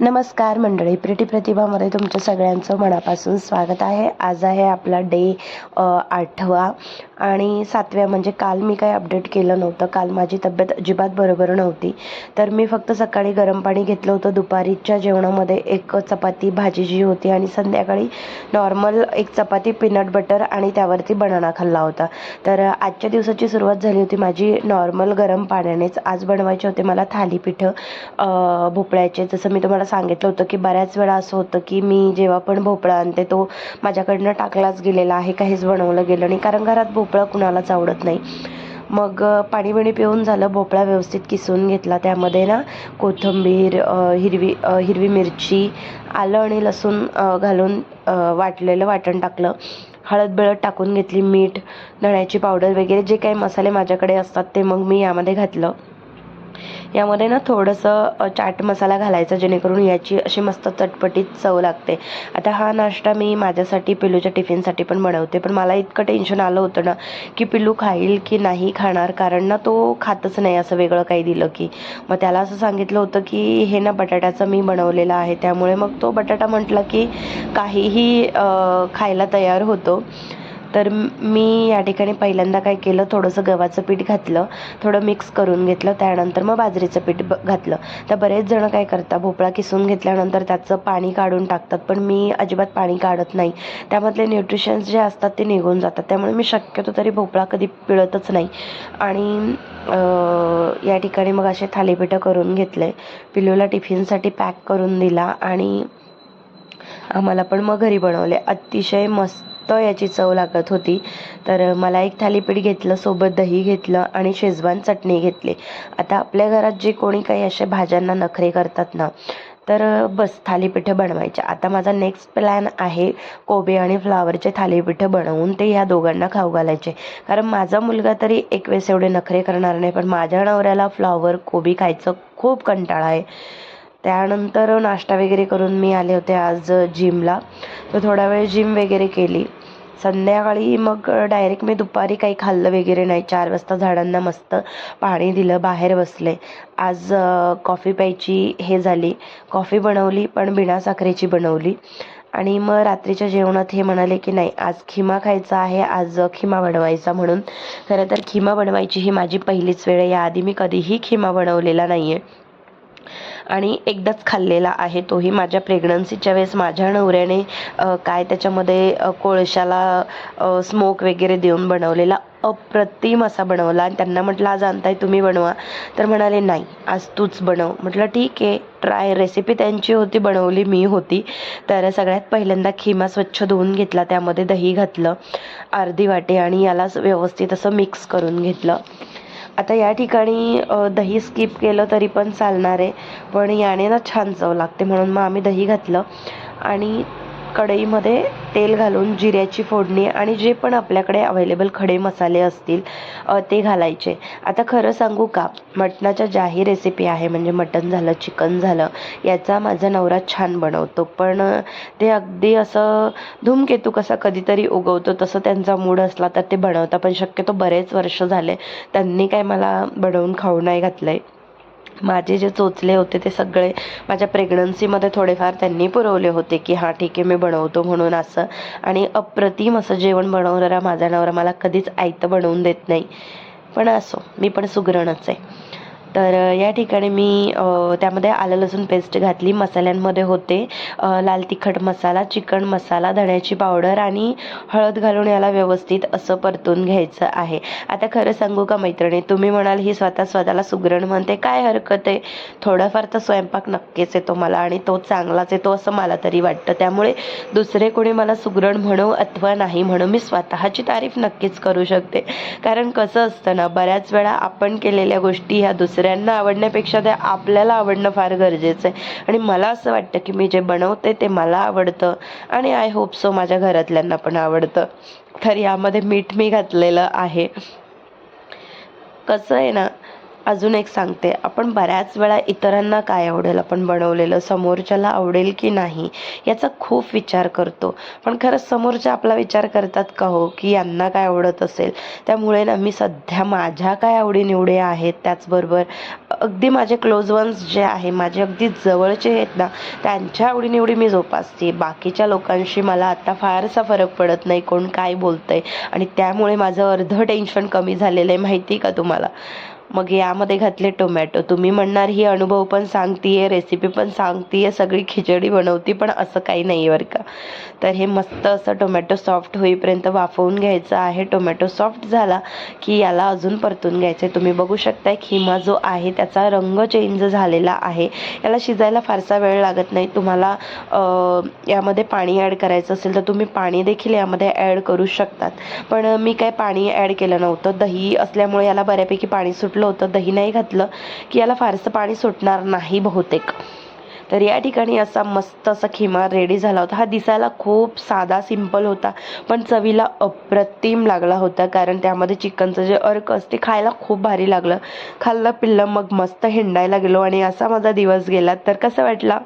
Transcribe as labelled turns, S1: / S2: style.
S1: नमस्कार मंडळी प्रिटी प्रतिभामध्ये तुमच्या सगळ्यांचं मनापासून स्वागत आहे. आज आहे आपला डे आठवा आणि सातव्या म्हणजे काल मी काही अपडेट केलं नव्हतं. काल माझी तब्येत अजिबात बरोबर नव्हती. तर मी फक्त सकाळी गरम पाणी घेतलं होतं. दुपारीच्या जेवणामध्ये एक चपाती भाजी जी होती आणि संध्याकाळी नॉर्मल एक चपाती पीनट बटर आणि त्यावरती बनाना खाल्ला होता. तर आजच्या दिवसाची सुरुवात झाली होती माझी नॉर्मल गरम पाण्यानेच. आज बनवायचे होते मला थालीपीठं भोपळ्याचे. जसं मी तुम्हाला सांगितलं होतं की बऱ्याच वेळा असं होतं की मी जेव्हा पण भोपळा आणते तो माझ्याकडनं टाकलाच गेलेला आहे काहीच बनवलं गेलं नाही. कारण घरात भोपळा कुणालाच आवडत नाही. मग पाणी बिणी पिऊन झालं भोपळा व्यवस्थित किसून घेतला. त्यामध्ये ना कोथिंबीर हिरवी हिरवी मिरची आलं आणि लसूण घालून वाटलेलं वाटण टाकलं. हळद बिळद टाकून घेतली मीठ धण्याची पावडर वगैरे जे काही मसाले माझ्याकडे असतात ते मग मी यामध्ये घातलं. यामध्ये ना थोडंसं चाट मसाला घालायचा जेणेकरून याची अशी मस्त चटपटीत चव लागते. आता हा नाश्ता मी माझ्यासाठी पिलूच्या टिफिनसाठी पण बनवते पण मला इतकं टेन्शन आलं होतं ना की पिलू खाईल की नाही खाणार कारण ना तो खातच नाही असं वेगळं काही दिलं की. मग त्याला असं सांगितलं होतं की हे ना बटाट्याचं मी बनवलेलं आहे. त्यामुळे मग तो बटाटा म्हटला की काहीही खायला तयार होतो. तर मी या ठिकाणी पहिल्यांदा काय केलं थोडंसं गव्हाचं पीठ घातलं थोडं मिक्स करून घेतलं त्यानंतर मग बाजरीचं पीठ ब घातलं. तर बरेच जण काय करतात भोपळा किसून घेतल्यानंतर त्याचं पाणी काढून टाकतात पण मी अजिबात पाणी काढत नाही. त्यामधले न्यूट्रिशन्स जे असतात ते निघून जातात. त्यामुळे मी शक्यतो तरी भोपळा कधी पिळतच नाही. आणि या ठिकाणी मग असे थालीपीठं करून घेतले. पिलूला टिफिनसाठी पॅक करून दिला आणि आम्हाला पण मग घरी बनवले. अतिशय मस्त याची चव लागत होती. तर मला एक थालीपीठ घेतलं सोबत दही घेतलं आणि शेजवान चटणी घेतली. आता आपल्या घरात जे कोणी काही असे भाज्यांना नखरे करतात ना तर बस थालीपीठं बनवायचे आता माझा नेक्स्ट प्लॅन आहे कोबी आणि फ्लावरचे थालीपीठं बनवून ते ह्या दोघांना खाऊ घालायचे. कारण माझा मुलगा तरी एक वेळेस एवढे नखरे करणार नाही पण माझ्या नवऱ्याला फ्लावर कोबी खायचं खूप कंटाळा आहे. त्यानंतर नाश्ता वगैरे करून मी आले होते आज जिमला तर थोडा वेळ जिम वगैरे केली. संध्याकाळी मग डायरेक्ट मी दुपारी काही खाल्लं वगैरे नाही. चार वाजता झाडांना मस्त पाणी दिलं बाहेर बसले. आज कॉफी प्यायची हे झाली. कॉफी बनवली पण बिना साखरेची बनवली. आणि मग रात्रीच्या जेवणात हे म्हणाले की नाही आज खिमा खायचा आहे. आज खिमा बनवायचा म्हणून. खरं तर खिमा बनवायची ही माझी पहिलीच वेळ आहे. याआधी मी कधीही खिमा बनवलेला नाही आहे आणि एकदाच खाल्लेला आहे तोही माझ्या प्रेग्नन्सीच्या वेळेस. माझ्या नवऱ्याने काय त्याच्यामध्ये कोळशाला स्मोक वगैरे देऊन बनवलेला अप्रतिम असा बनवला. आणि त्यांना म्हटलं आज आणताय तुम्ही बनवा. तर म्हणाले नाही आज तूच बनव. म्हटलं ठीक आहे ट्राय रेसिपी त्यांची होती बनवली मी होती. तर सगळ्यात पहिल्यांदा खिमा स्वच्छ धुवून घेतला त्यामध्ये दही घातलं अर्धी वाटी आणि याला व्यवस्थित असं मिक्स करून घेतलं. आता या ठिकाणी दही स्किप केलं तरी पण चालणार आहे. पण याने ना छान चव लागते म्हणून मग आम्ही दही घातलं. आणि कढईमध्ये तेल घालून जिऱ्याची फोडणी आणि जे पण आपल्याकडे अवेलेबल खडे मसाले असतील ते घालायचे. आता खरं सांगू का? मटणाच्या ज्याही रेसिपी आहे म्हणजे मटण झालं चिकन झालं याचा माझा नवरा छान बनवतो. पण ते अगदी असं धूमकेतू कसा कधीतरी उगवतो तसं त्यांचा मूड असला तर ते बनवता पण शक्यतो बरेच वर्ष झाले त्यांनी काय मला बनवून खाऊ नाही घातलं आहे माझे जे चोचले होते ते सगळे माझ्या प्रेग्नन्सीमध्ये थोडेफार त्यांनी पुरवले होते की हां ठीक आहे मी बनवतो म्हणून असं. आणि अप्रतिम असं जेवण बनवणारा माझा नवरा मला कधीच आयतं बनवून देत नाही. पण असो मी पण सुगरणच आहे. तर या ठिकाणी मी त्यामध्ये आलं लसूण पेस्ट घातली. मसाल्यांमध्ये होते लाल तिखट मसाला चिकन मसाला धण्याची पावडर आणि हळद घालून याला व्यवस्थित असं परतून घ्यायचं आहे. आता खरं सांगू का मैत्रिणी तुम्ही म्हणाल ही स्वतः स्वतःला सुगरण म्हणते. काय हरकत आहे? थोडाफार तर स्वयंपाक नक्कीच येतो मला आणि तो चांगलाच येतो असं मला तरी वाटतं. त्यामुळे दुसरे कोणी मला सुगरण म्हणो अथवा नाही म्हणू मी स्वतःची तारीफ नक्कीच करू शकते. कारण कसं असतं ना बऱ्याच वेळा आपण केलेल्या गोष्टी ह्या दुसऱ्या दुसऱ्यांना आवडण्यापेक्षा ते आपल्याला आवडणं फार गरजेचं आहे. आणि मला असं वाटतं की मी जे बनवते ते मला आवडतं. आणि आय होप सो माझ्या घरातल्यांना पण आवडतं. तर यामध्ये मीठ मी घातलेलं आहे. कसं आहे ना अजून एक सांगते. आपण बऱ्याच वेळा इतरांना काय आवडेल आपण बनवलेलं समोरच्याला आवडेल की नाही याचा खूप विचार करतो. पण खरंच समोरचे आपला विचार करतात का हो की यांना काय आवडत असेल? त्यामुळे ना मी सध्या माझ्या काय आवडीनिवडी आहेत त्याचबरोबर अगदी माझे क्लोज वन्स जे आहे माझे अगदी जवळचे आहेत ना त्यांच्या आवडीनिवडी मी जोपासते. बाकीच्या लोकांशी मला आता फारसा फरक पडत नाही कोण काय बोलतंय आणि त्यामुळे माझं अर्धं टेन्शन कमी झालेलं आहे. माहिती का तुम्हाला? मग यामध्ये घातले टोमॅटो. तुम्ही म्हणणार ही अनुभव पण सांगतीये रेसिपी पण सांगतीये सगळी खिचडी बनवती पण असं काही नाही बरं का. तर हे मस्त असं टोमॅटो सॉफ्ट होईपर्यंत वाफवून घ्यायचं आहे. टोमॅटो सॉफ्ट झाला की याला अजून परतून घ्यायचं आहे तुम्ही बघू शकताय खिमा जो आहे त्याचा रंग चेंज झालेला आहे. याला शिजायला फारसा वेळ लागत नाही. तुम्हाला यामध्ये पाणी ॲड करायचं असेल तर तुम्ही पाणी देखील यामध्ये ॲड करू शकतात. पण मी काय पाणी ॲड केलं नव्हतं. दही असल्यामुळे याला बऱ्यापैकी पाणी सुटलं होतं दही नाही घातलं की याला फारसं पाणी सुटणार नाही बहुतेक. तर या ठिकाणी असा मस्त असा खिमा रेडी झाला होता. हा दिसायला खूप साधा सिंपल होता पण चवीला अप्रतिम लागला होता कारण त्यामध्ये चिकनचं जे अर्क असते खायला खूप भारी लागलं. खाल्लं पिल्लं मग मस्त हिंडायला गेलो आणि असा माझा दिवस गेला. तर कसं वाटला?